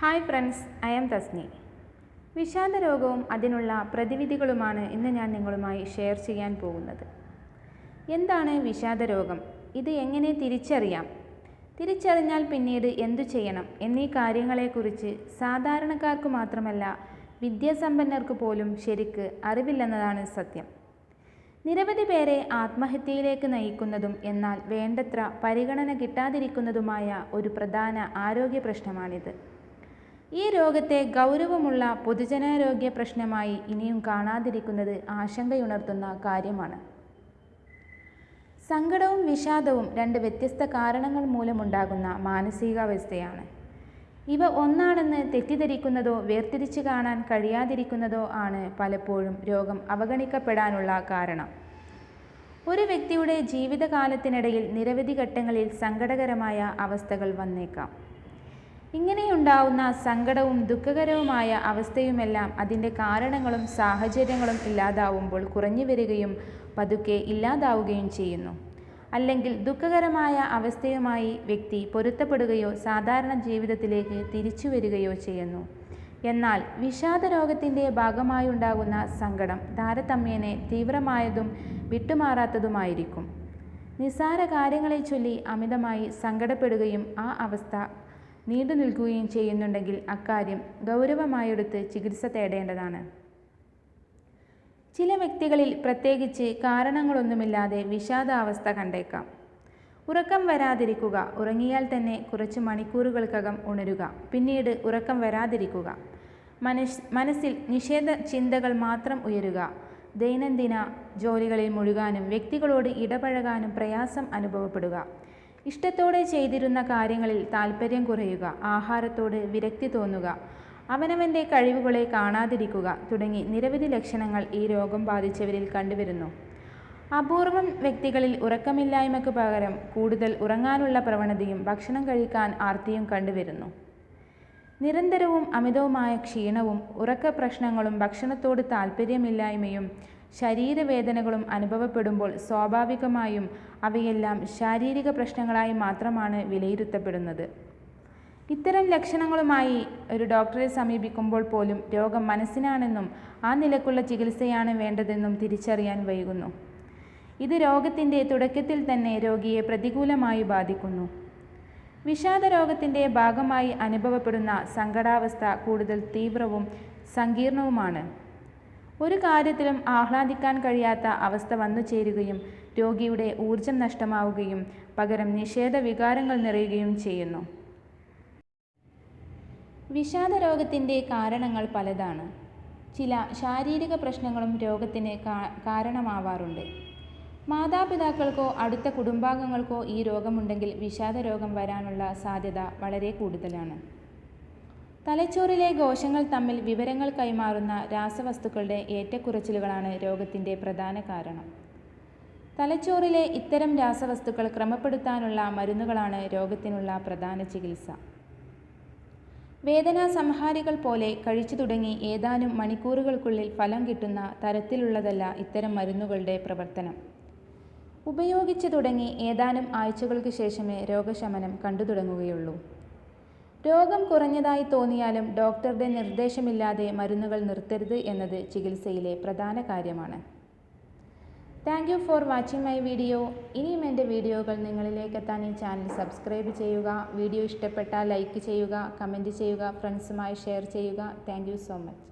Hi friends I am Thasni വിഷാദ രോഗവും അതിനുള്ള പ്രതിവിധികളുമാണ് ഇന്ന് ഞാൻ നിങ്ങളുമായി ഷെയർ ചെയ്യാൻ പോകുന്നത്. എന്താണ് വിഷാദ രോഗം ഇത് എങ്ങനെ തിരിച്ചറിയാം? തിരിച്ചറിഞ്ഞാൽ പിന്നീട് എന്തു ചെയ്യണം? എന്നീ കാര്യങ്ങളെക്കുറിച്ച് സാധാരണക്കാർക്ക് മാത്രമല്ല വിദ്യാസമ്പന്നർക്ക് പോലും ശരിക്ക് അറിവില്ലെന്നതാണ് സത്യം. നിരവധി പേരെ ആത്മഹത്യയിലേക്ക് നയിക്കുന്നതും എന്നാൽ വേണ്ടത്ര പരിഗണന കിട്ടാതിരിക്കുന്നതുമായ ഒരു പ്രധാന ആരോഗ്യ പ്രശ്നമാണിത്. ഈ രോഗത്തെ ഗൗരവമുള്ള പൊതുജനാരോഗ്യ പ്രശ്നമായി ഇനിയും കാണാതിരിക്കുന്നത് ആശങ്കയുണർത്തുന്ന കാര്യമാണ്. സങ്കടവും വിഷാദവും രണ്ട് വ്യത്യസ്ത കാരണങ്ങൾ മൂലമുണ്ടാകുന്ന മാനസികാവസ്ഥയാണ്. ഇവ ഒന്നാണെന്ന് തെറ്റിദ്ധരിക്കുന്നതോ വേർതിരിച്ച് കാണാൻ കഴിയാതിരിക്കുന്നതോ ആണ് പലപ്പോഴും രോഗം അവഗണിക്കപ്പെടാനുള്ള കാരണം. ഒരു വ്യക്തിയുടെ ജീവിതകാലത്തിനിടയിൽ നിരവധി ഘട്ടങ്ങളിൽ സങ്കടകരമായ അവസ്ഥകൾ വന്നേക്കാം. ഇങ്ങനെയുണ്ടാവുന്ന സങ്കടവും ദുഃഖകരവുമായ അവസ്ഥയുമെല്ലാം അതിന്റെ കാരണങ്ങളും സാഹചര്യങ്ങളും ഇല്ലാതാവുമ്പോൾ കുറഞ്ഞു വരികയും പതുക്കെ ഇല്ലാതാവുകയും ചെയ്യുന്നു. അല്ലെങ്കിൽ ദുഃഖകരമായ അവസ്ഥയുമായി വ്യക്തി പൊരുത്തപ്പെടുകയോ സാധാരണ ജീവിതത്തിലേക്ക് തിരിച്ചു വരികയോ ചെയ്യുന്നു. എന്നാൽ വിഷാദ രോഗത്തിന്റെ ഭാഗമായുണ്ടാകുന്ന സങ്കടം താരതമ്യേനെ തീവ്രമായതും വിട്ടുമാറാത്തതുമായിരിക്കും. നിസ്സാര കാര്യങ്ങളെ ചൊല്ലി അമിതമായി സങ്കടപ്പെടുകയും ആ അവസ്ഥ നീണ്ടു നിൽക്കുകയും ചെയ്യുന്നുണ്ടെങ്കിൽ അക്കാര്യം ഗൗരവമായെടുത്ത് ചികിത്സ തേടേണ്ടതാണ്. ചില വ്യക്തികളിൽ പ്രത്യേകിച്ച് കാരണങ്ങളൊന്നുമില്ലാതെ വിഷാദാവസ്ഥ കണ്ടേക്കാം. ഉറക്കം വരാതിരിക്കുക ഉറങ്ങിയാൽ തന്നെ കുറച്ച് മണിക്കൂറുകൾക്കകം ഉണരുക പിന്നീട് ഉറക്കം വരാതിരിക്കുക. മനസ് മനസ്സിൽ നിഷേധ ചിന്തകൾ മാത്രം ഉയരുക. ദൈനംദിന ജോലികളിൽ മുഴുകാനും വ്യക്തികളോട് ഇടപഴകാനും പ്രയാസം അനുഭവപ്പെടുക. ഇഷ്ടത്തോടെ ചെയ്തിരുന്ന കാര്യങ്ങളിൽ താല്പര്യം കുറയുക ആഹാരത്തോട് വിരക്തി തോന്നുക അവനവന്റെ കഴിവുകളെ കാണാതിരിക്കുക തുടങ്ങി നിരവധി ലക്ഷണങ്ങൾ ഈ രോഗം ബാധിച്ചവരിൽ കണ്ടുവരുന്നു. അപൂർവം വ്യക്തികളിൽ ഉറക്കമില്ലായ്മയ്ക്ക് പകരം കൂടുതൽ ഉറങ്ങാനുള്ള പ്രവണതയും ഭക്ഷണം കഴിക്കാൻ ആർത്തിയും കണ്ടുവരുന്നു. നിരന്തരവും അമിതവുമായ ക്ഷീണവും ഉറക്ക പ്രശ്നങ്ങളും ഭക്ഷണത്തോട് താല്പര്യമില്ലായ്മയും ശരീരവേദനകളും അനുഭവപ്പെടുമ്പോൾ സ്വാഭാവികമായും അവയെല്ലാം ശാരീരിക പ്രശ്നങ്ങളായി മാത്രമാണ് വിലയിരുത്തപ്പെടുന്നത്. ഇത്തരം ലക്ഷണങ്ങളുമായി ഒരു ഡോക്ടറെ സമീപിക്കുമ്പോൾ പോലും രോഗം മനസ്സിനാണെന്നും ആ നിലക്കുള്ള ചികിത്സയാണ് വേണ്ടതെന്നും തിരിച്ചറിയാൻ വൈകുന്നു. ഇത് രോഗത്തിന്റെ തുടക്കത്തിൽ തന്നെ രോഗിയെ പ്രതികൂലമായി ബാധിക്കുന്നു. വിഷാദ രോഗത്തിന്റെ ഭാഗമായി അനുഭവപ്പെടുന്ന സങ്കടാവസ്ഥ കൂടുതൽ തീവ്രവും സങ്കീർണവുമാണ്. ഒരു കാര്യത്തിലും ആഹ്ലാദിക്കാൻ കഴിയാത്ത അവസ്ഥ വന്നു ചേരുകയും രോഗിയുടെ ഊർജം നഷ്ടമാവുകയും പകരം നിഷേധ വികാരങ്ങൾ നിറയുകയും ചെയ്യുന്നു. വിഷാദ രോഗത്തിന്റെ കാരണങ്ങൾ പലതാണ്. ചില ശാരീരിക പ്രശ്നങ്ങളും രോഗത്തിന് കാരണമാവാറുണ്ട്. മാതാപിതാക്കൾക്കോ അടുത്ത കുടുംബാംഗങ്ങൾക്കോ ഈ രോഗമുണ്ടെങ്കിൽ വിഷാദ രോഗം വരാനുള്ള സാധ്യത വളരെ കൂടുതലാണ്. തലച്ചോറിലെ കോശങ്ങൾ തമ്മിൽ വിവരങ്ങൾ കൈമാറുന്ന രാസവസ്തുക്കളുടെ ഏറ്റക്കുറച്ചിലുകളാണ് രോഗത്തിന്റെ പ്രധാന കാരണം. തലച്ചോറിലെ ഇത്തരം രാസവസ്തുക്കൾ ക്രമപ്പെടുത്താനുള്ള മരുന്നുകളാണ് രോഗത്തിനുള്ള പ്രധാന ചികിത്സ. വേദനാ സംഹാരികൾ പോലെ കഴിച്ചു തുടങ്ങി ഏതാനും മണിക്കൂറുകൾക്കുള്ളിൽ ഫലം കിട്ടുന്ന തരത്തിലുള്ളതല്ല ഇത്തരം മരുന്നുകളുടെ പ്രവർത്തനം. ഉപയോഗിച്ചു തുടങ്ങി ഏതാനും ആഴ്ചകൾക്ക് ശേഷമേ രോഗശമനം കണ്ടു തുടങ്ങുകയുള്ളൂ. രോഗം കുറഞ്ഞതായി തോന്നിയാലും ഡോക്ടറുടെ നിർദ്ദേശമില്ലാതെ മരുന്നുകൾ നിർത്തരുത് എന്നത് ചികിത്സയിലെ പ്രധാന കാര്യമാണ്. Thank you for watching my video ഇനിയും എന്റെ വീഡിയോകൾ നിങ്ങളിലേക്ക് എത്താൻ ഈ ചാനൽ സബ്സ്ക്രൈബ് ചെയ്യുക. വീഡിയോ ഇഷ്ടപ്പെട്ടാൽ ലൈക്ക് ചെയ്യുക കമന്റ് ചെയ്യുക ഫ്രണ്ട്സുമായി ഷെയർ ചെയ്യുക. Thank so much